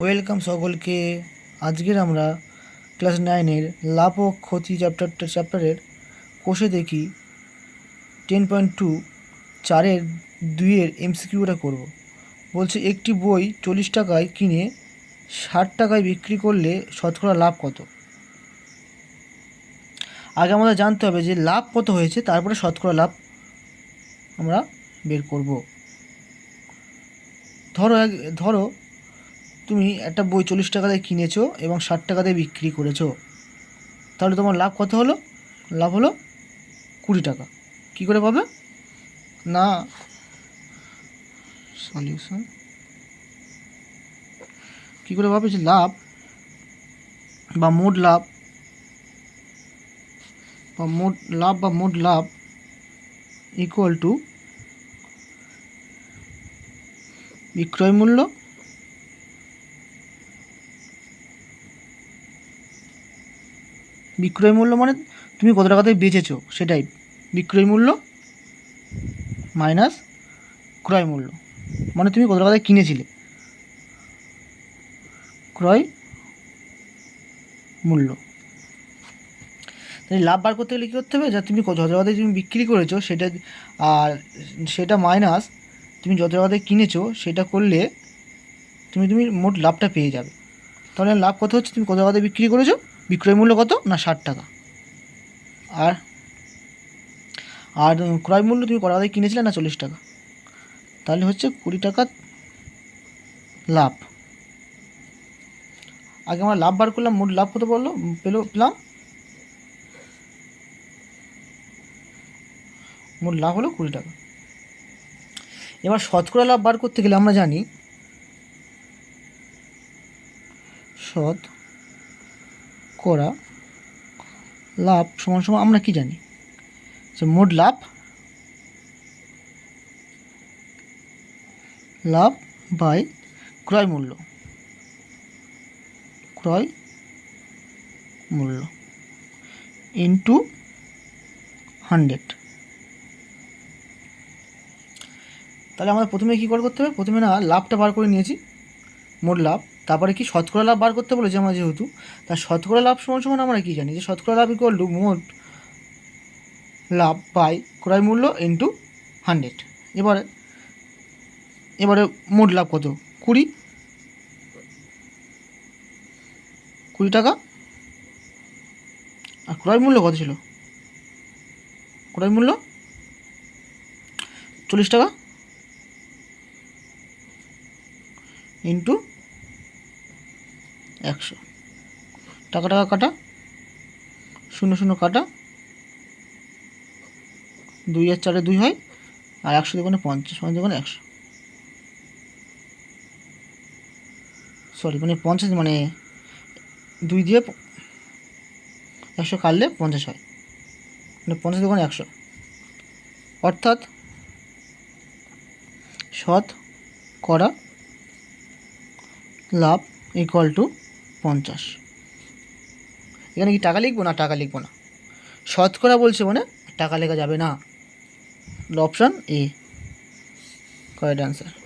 Welcome সকলকে। আজকের আমরা ক্লাস নাইনের লাভ ও ক্ষতি চ্যাপ্টারটা চ্যাপ্টারের কোষে দেখি টেন পয়েন্ট টু চারের দুইয়ের এমসিকিউটা করব। বলছে, একটি বই চল্লিশ টাকায় কিনে ষাট টাকায় বিক্রি করলে শতকরা লাভ কত? আগে আমাদের জানতে হবে যে লাভ কত হয়েছে, তারপরে শতকরা লাভ আমরা বের করব। ধরো ধরো তুমি একটা বই চল্লিশ টাকা দিয়ে কিনেছো এবং ষাট টাকা দিয়ে বিক্রি করেছ। তাহলে তোমার লাভ কত হলো? লাভ হলো কুড়ি টাকা। কী করে পাবে? না। সলিউশন কী করে পাবে? যে লাভ বা মোট লাভ বা মোট লাভ বা মোট লাভ ইকুয়াল টু বিক্রয় মূল্য বিক্রয় মূল্য মানে তুমি কত টাকাতে বেচেছো? সেটাই। বিক্রয় মূল্য মাইনাস ক্রয় মূল্য। মানে তুমি কত টাকাতে কিনেছিলে? ক্রয় মূল্য। তাই লাভ বার করতে গেলে কী করতে হবে? যা তুমি কত টাকাতে তুমি বিক্রি করেছ, সেটা, আর সেটা মাইনাস তুমি যত টাকাতে কিনেছো, সেটা করলে তুমি তুমি মোট লাভটা পেয়ে যাবে। তাহলে লাভ কত হচ্ছে? তুমি কত টাকাতে বিক্রি করেছ? বিক্রয় মূল্য কত? না ষাট টাকা। আর আর ক্রয় মূল্য তুমি কত টাকায় কিনেছিলে? না চল্লিশ টাকা। তাহলে হচ্ছে কুড়ি টাকা লাভ। আগে আমরা লাভ বার করলাম, মোট লাভ কত বলল? পেল, পেলাম? মোট লাভ হলো কুড়ি টাকা। এবার শতকরা লাভ বার করতে গেলে আমরা জানি শত করা। লাভ সমান সমান, আমরা কি জানি? যে মোট লাভ লাভ বাই ক্রয় মূল্য। ক্রয় মূল্য ইন্টু হান্ড্রেড তাহলে আমাদের প্রথমে কী করে করতে হবে? প্রথমে না, লাভটা বার করে নিয়েছি, মোট লাভ। তারপরে কি শতকরা লাভ বার করতে বলেছে আমরা যেহেতু তার শতকরা লাভ সমান সমান আমরা কী জানি? যে শতকরা লাভ ইকুয়াল টু মোট লাভ বাই ক্রয় মূল্য ইন্টু হান্ড্রেড এবারে এবারে মোট লাভ কত? কুড়ি। কুড়ি টাকা? আর ক্রয় মূল্য কত ছিল? ক্রয় মূল্য? চল্লিশ টাকা। ইন্টু একশো। টাকা টাকা কাটা? শূন্য শূন্য কাটা? দুই আর চারে দুই হয়, আর একশো দোকানে পঞ্চাশ পঞ্চাশ দোকানে একশো। সরি মানে পঞ্চাশ মানে দুই দিয়ে একশো কাটলে পঞ্চাশ হয়। মানে পঞ্চাশ দোকানে একশো। অর্থাৎ সৎ করা লাভ ইকুয়াল টু পঞ্চাশ। এখানে কি টাকা লিখব না টাকা লিখব না? শতকরা বলছে মানে টাকা লেখা যাবে না। Option A কয়েড answer